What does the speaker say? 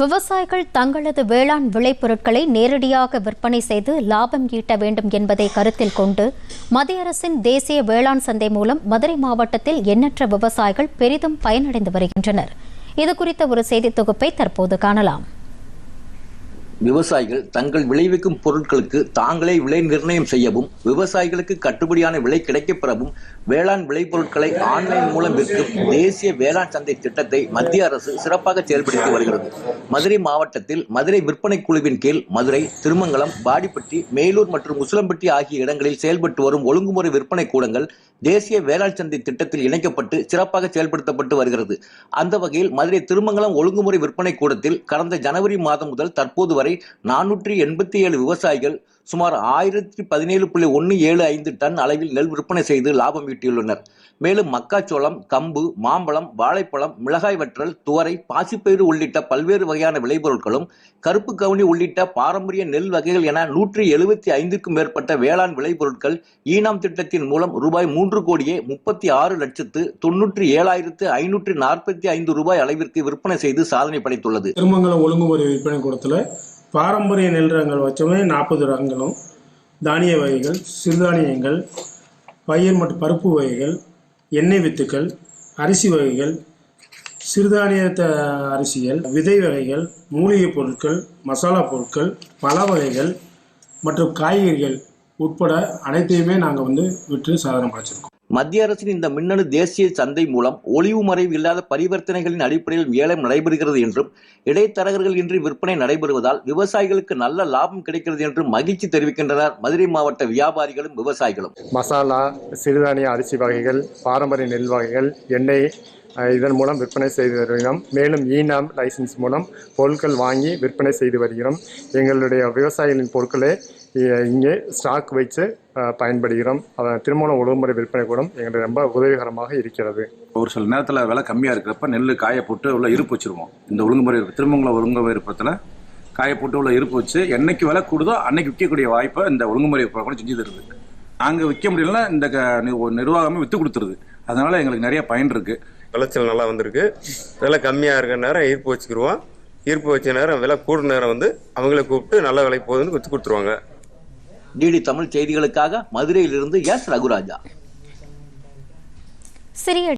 விவசாயிகள் தங்களது வேளாண் விளைபொருட்களை நேரடியாக விற்பனை செய்து லாபம் ஈட்ட வேண்டும் என்பதை கருத்தில் கொண்டு மத்திய அரசின் தேசிய வேளாண் சந்தை மூலம் மதுரை மாவட்டத்தில் எண்ணற்ற விவசாயிகள் பெரிதும் பயனடைந்து வருகின்றனர். இதுகுறித்த ஒரு செய்தி தொகுப்பை தற்போது காணலாம். விவசாயிகள் தங்கள் விளைவிக்கும் பொருட்களுக்கு தாங்களே விலை நிர்ணயம் செய்யவும் விவசாயிகளுக்கு கட்டுப்படியான விலை கிடைக்கப்பெறவும் வேளாண் விளைபொருட்களை ஆன்லைன் மூலம் விற்கும் தேசிய வேளாண் சந்தை திட்டத்தை மத்திய அரசு சிறப்பாக செயல்படுத்தி வருகிறது. மதுரை மாவட்டத்தில் மதுரை விற்பனை குழுவின் கீழ் மதுரை திருமங்கலம் பாடிப்பட்டி மேலூர் மற்றும் முசலம்பட்டி ஆகிய இடங்களில் செயல்பட்டு வரும் ஒழுங்குமுறை விற்பனை கூடங்கள் தேசிய வேளாண் சந்தை திட்டத்தில் இணைக்கப்பட்டு சிறப்பாக செயல்படுத்தப்பட்டு வருகிறது. அந்த வகையில் மதுரை திருமங்கலம் ஒழுங்குமுறை விற்பனை கூடத்தில் கடந்த ஜனவரி மாதம் முதல் தற்போது வரை வரை நானூற்றி எண்பத்தி ஏழு விவசாயிகள் சுமார் ஆயிரத்தி பதினேழு புள்ளி ஒன்று ஏழு ஐந்து டன் அளவில் நெல் விற்பனை செய்து லாபம் ஈட்டியுள்ளனர். மேலும் மக்காச்சோளம் கம்பு மாம்பழம் வாழைப்பழம் மிளகாய் வற்றல் துவரை பாசிப்பயிறு உள்ளிட்ட பல்வேறு வகையான விளைபொருட்களும் கருப்பு கவுனி உள்ளிட்ட பாரம்பரிய நெல் வகைகள் என நூற்றி எழுபத்தி ஐந்துக்கும் மேற்பட்ட வேளாண் விளைபொருட்கள் ஈனாம் திட்டத்தின் மூலம் ரூபாய் மூன்று கோடியே முப்பத்தி ஆறு லட்சத்து தொன்னூற்றி ஏழாயிரத்து ஐநூற்றி நாற்பத்தி ஐந்து ரூபாய் அளவிற்கு விற்பனை செய்து சாதனை படைத்துள்ளது. திருமங்கலம் ஒழுங்குமுறை விற்பனை கூடத்தில் பாரம்பரிய நெல் ரகங்கள் வச்சோமே நாற்பது ரகங்களும் தானிய வகைகள் சிறுதானியங்கள் பயிர் மற்றும் பருப்பு வகைகள் எண்ணெய் வித்துக்கள் அரிசி வகைகள் சிறுதானிய அரிசிகள் விதை வகைகள் மூலிகைப் பொருட்கள் மசாலா பொருட்கள் பல வகைகள் மற்றும் காய்கறிகள் உட்பட அனைத்தையுமே நாங்கள் வந்து விற்று சாதனை படைச்சிருக்கோம் மத்திய அரசின் இந்த மின்னணு தேசிய சந்தை மூலம் ஒளிவு மறைவு இல்லாத பரிவர்த்தனைகளின் அடிப்படையில் ஏலம் நடைபெறுகிறது என்றும் இடைத்தரகர்கள் இன்றி விற்பனை நடைபெறுவதால் விவசாயிகளுக்கு நல்ல லாபம் கிடைக்கிறது என்றும் மகிழ்ச்சி தெரிவிக்கின்றனர் மதுரை மாவட்ட வியாபாரிகளும் விவசாயிகளும். மசாலா சிறுதானிய அரிசி வகைகள் பாரம்பரிய நெல் வகைகள் எண்ணெய் இதன் மூலம் விற்பனை செய்து வருகிறோம். மேலும் ஈனாம் லைசன்ஸ் மூலம் பொருட்கள் வாங்கி விற்பனை செய்து வருகிறோம். எங்களுடைய விவசாயிகளின் பொருட்களை இங்கே ஸ்டாக் வைத்து பயன்படுகிறோம். அஹ், திருமண ஒழுங்குமுறை விற்பனை கூடம். எங்களுக்கு ரொம்ப உதவிகரமாக இருக்கிறது. ஒரு சில நேரத்தில் விலை கம்மியாக இருக்கிறப்ப நெல் காய போட்டு உள்ள இருப்பு வச்சுருவோம். இந்த ஒழுங்குமுறை திருமங்கலம் ஒழுங்குமுறை விருப்பத்தில் காய போட்டு உள்ள இருப்பு வச்சு என்னைக்கு விலை கூடுதோ அன்னைக்கு விற்கக்கூடிய வாய்ப்பை இந்த ஒழுங்குமுறை விற்பனை கூட செஞ்சு தருது. நாங்கள் விற்க முடியலன்னா இந்த க- நி- நிர்வாகமே விற்று கொடுத்துருது. அதனால எங்களுக்கு நிறைய பயன் இருக்குது விளைச்சல் நல்லா வந்திருக்கு. விலை கம்மியாக இருக்கிற நேரம் ஈர்ப்பு வச்சுக்கிருவோம். ஈர்ப்பு வச்ச நேரம் விலை கூடுற நேரம் வந்து அவங்கள கூப்பிட்டு நல்ல விலை போகுதுன்னு விற்று கொடுத்துருவாங்க. டிடி தமிழ் செய்திகளுக்காக மதுரையிலிருந்து எஸ் ரகுராஜா. சிறிய